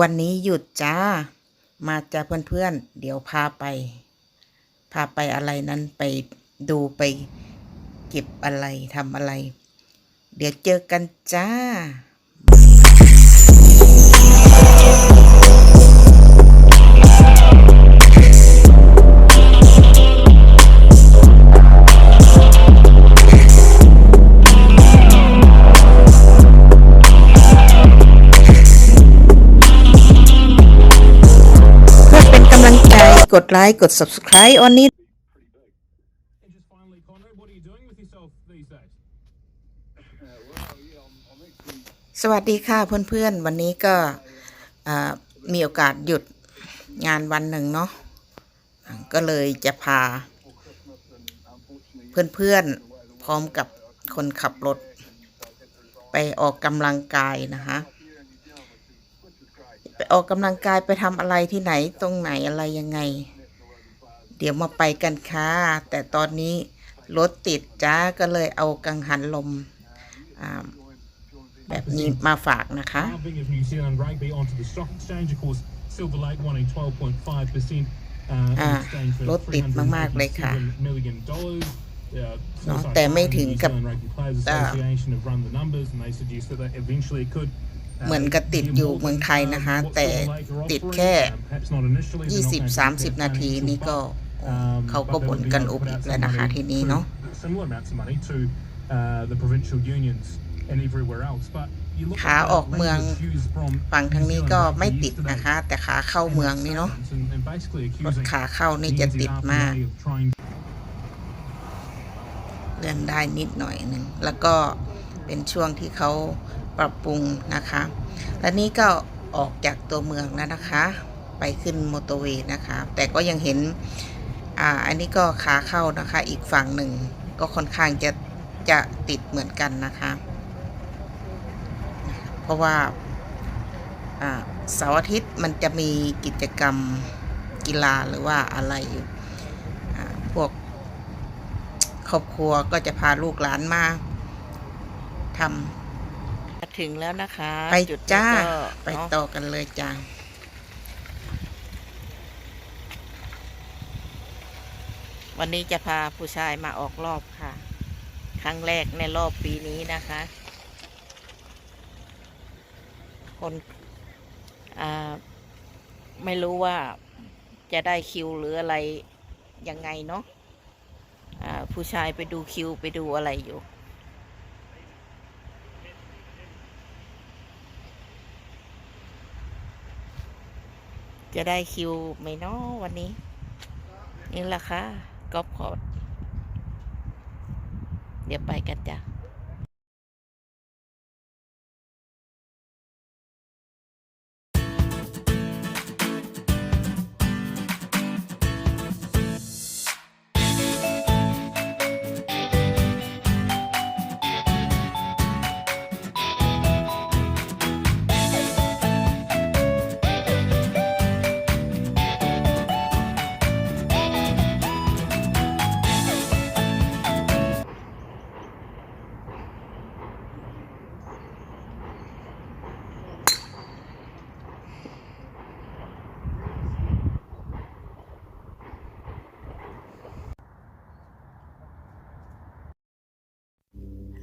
วันนี้หยุดจ้า มาจ้าเพื่อนๆ เดี๋ยวพาไป พาไปอะไรนั้นไปดูไปเก็บอะไรทำอะไร เดี๋ยวเจอกันจ้า กดไลค์กด subscribe ออนนี้ And just finally, Conrad, what are you doing with yourself these days? สวัสดีค่ะเพื่อนๆ วันนี้ก็อ่ามีโอกาสหยุดงานวันหนึ่งเนาะอ่าก็เลยจะพา เพื่อนๆ พร้อมกับคนขับรถ ไปออกกำลังกายนะคะไป ออกกำลังกายไปทำอะไรที่ไหนตรงไหนอะไรยังไง เดี๋ยวมาไปกันค่ะแต่ตอนนี้รถติดจ้าก็เลยเอากังหันลมอ่าแบบนี้มาฝากนะคะ Halving of New Zealand rugby onto the stock exchange, of course, Silver Lake wanting 12.5% uh, in อ่า exchange for รถติดมากๆเลยค่ะ $387 million. dollars. Uh, เนอะ Forsyth แต่ไม่ Barr and ถึง New กับ Zealand Rugby Players อ่า Association have run the numbers and they suggest that they eventually it could เหมือนกับติดอยู่เมืองไทยนะคะ แต่ติดแค่ 20 30 นาทีนี่ก็เขาก็บ่นกันอุบอีกแล้วนะคะทีนี้เนาะ similar amounts of money to uh, the provincial unions and everywhere else. But you look ขา at ออกเมือง language used from ฝั่งทางนี้ก็ New Zealand ไม่ Rugby ติด yesterday นะคะ แต่ขาเข้าเมืองนี่เนาะ and, and basically รถ accusing ขาเข้านี่ the จะติด NZRPA มาก of trying เลื่อนได้นิดหน่อยหนึ่งแล้วก็เป็นช่วงที่เขา ปรับปรุงนะคะ และนี่ก็ออกจากตัวเมืองแล้วนะคะ ไปขึ้นมอเตอร์เวย์นะคะ แต่ก็ยังเห็น อ่า อันนี้ก็ขาเข้านะคะ อีกฝั่งหนึ่งก็ค่อนข้างจะจะติดเหมือนกันนะคะ เพราะว่าเสาร์อาทิตย์มันจะมีกิจกรรมกีฬาหรือว่าอะไรพวกครอบครัวก็จะพาลูกหลานมาทำ ถึงแล้วนะคะไปจ้าไปต่อกันเลยจ้า วันนี้จะพาผู้ชายมาออกรอบค่ะ ครั้งแรกในรอบปีนี้นะคะ คนอ่าไม่รู้ว่าจะได้คิวหรืออะไรยังไงเนาะอ่าผู้ชายไปดูคิวไปดูอะไรอยู่ จะได้คิวไหมเนาะวันนี้ นี่แหละค่ะกอล์ฟคอร์ดเดี๋ยวไปกันจ้ะ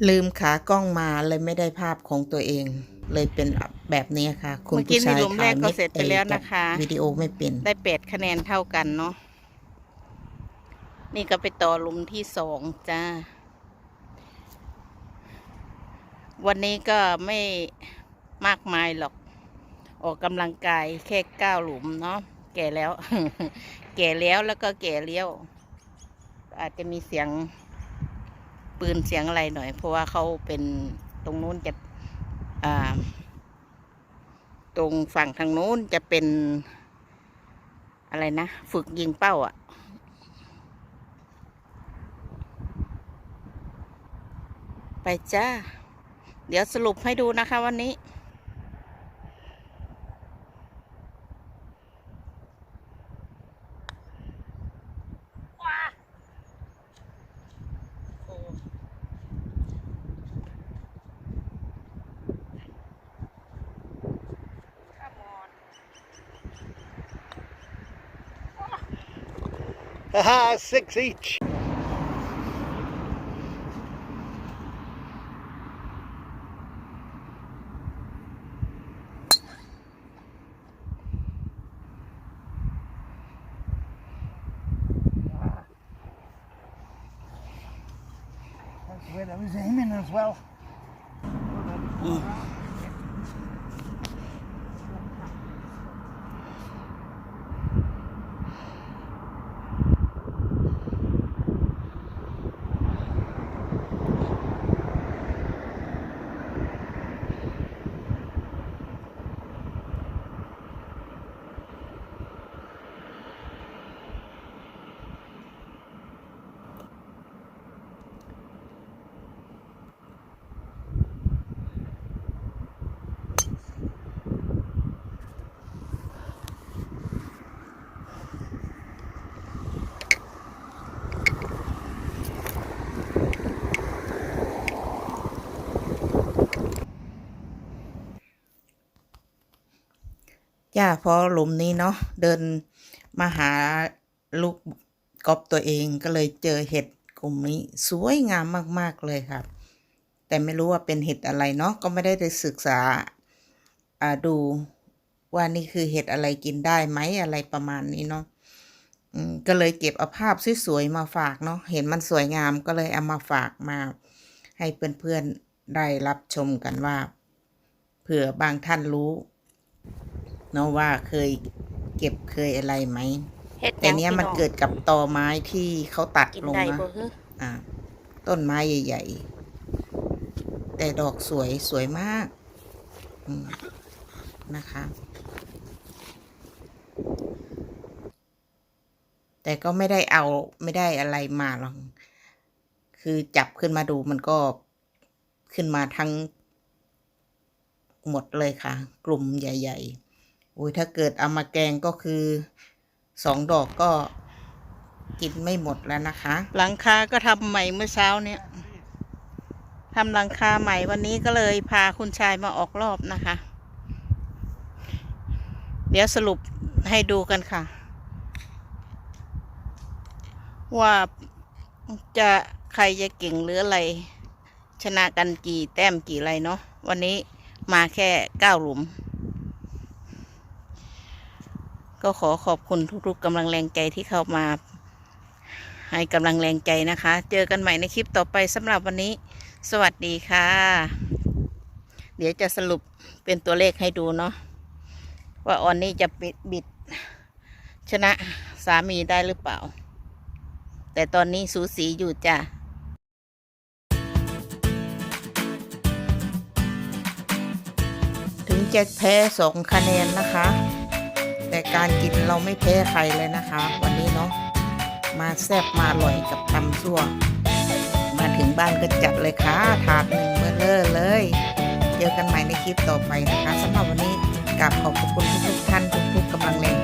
ลืมขากล้องมาเลยไม่ได้ภาพของตัวเอง เลยเป็นแบบนี้ค่ะ คุณเมื่อกี้ผู้ชายในหลุมแรกก็ถ่ายเสร็จไปแล้วนะคะจับวิดีโอไม่เป็น ได้แปดคะแนนเท่ากันเนาะ นี่ก็ไปต่อหลุมที่สองจ้า วันนี้ก็ไม่มากมายหรอก ออกกำลังกายแค่เก้าหลุมเนาะ แก่แล้ว แก่แล้วแล้วก็แก่เลี้ยว อาจจะมีเสียง ปืนเสียงอะไรหน่อย เพราะว่าเขาเป็นตรงนู้นจะอ่าตรงฝั่งทางนู้นจะเป็นอะไรนะ ฝึกยิงเป้าอะ่ะไปจ้า เดี๋ยวสรุปให้ดูนะคะวันนี้ Ah, six each. That's where I was aiming as well. จ้าพอหลุมนี้เนาะเดินมาหาลูกกอบตัวเองก็เลยเจอเห็ดกลุ่มนี้สวยงามมาก ๆ เลยครับ แต่ไม่รู้ว่าเป็นเห็ดอะไรเนาะก็ไม่ได้ได้ศึกษาอ่าดูว่านี่คือเห็ดอะไรกินได้ไหมอะไรประมาณนี้เนาะก็เลยเก็บเอาภาพสวยๆมาฝากเนาะเห็นมันสวยงามก็เลยเอามาฝากมา ให้เพื่อนๆได้รับชมกันว่า เผื่อบางท่านรู้ เนาะว่าเคยเก็บเคยอะไรไหม เฮ็ดหแต่ยังเนี้ยพี่มันองเกิดกับตอไม้ที่เขาตัดกินลงได้นะบ่ฮึอ่า ต้นไม้ใหญ่ ๆ แต่ดอกสวยสวยมากอืมนะคะ แต่ก็ไม่ได้เอาไม่ได้อะไรมาหรอก คือจับขึ้นมาดูมันก็ขึ้นมาทั้งหมดเลยค่ะ กลุ่มใหญ่ ๆ อุ้ยถ้าเกิดเอามาแกงก็คือสองดอกก็กินไม่หมดแล้วนะคะ หลังคาก็ทำใหม่เมื่อเช้าเนี่ยทำหลังคาใหม่วันนี้ก็เลยพาคุณชายมาออกรอบนะคะ เดี๋ยวสรุปให้ดูกันค่ะ ว่าจะใครจะเก่งหรืออะไร ชนะกันกี่แต้มกี่ไรเนาะวันนี้มาแค่เก้าหลุม ก็ขอขอบคุณทุกๆกำลังแรงใจที่เข้ามา ให้กำลังแรงใจนะคะ เจอกันใหม่ในคลิปต่อไปสำหรับวันนี้ สวัสดีค่ะ เดี๋ยวจะสรุปเป็นตัวเลขให้ดูเนาะว่าออนนี่จะบิดบดชนะสามีได้หรือเปล่า แต่ตอนนี้สูสีอยู่จ้ะถึงจะแพ้สองคะแนนนะคะ แต่การกินเราไม่แพ้ใครเลยนะคะ วันนี้เนาะมาแซ่บมาอร่อยกับตำซั่ว มาถึงบ้านก็จัดเลยค่ะถาดหนึ่งเมื่อเลอเลย เจอกันใหม่ในคลิปต่อไปนะคะสำหรับวันนี้กราบขอบคุณทุกท่านทุกๆกำลังแรง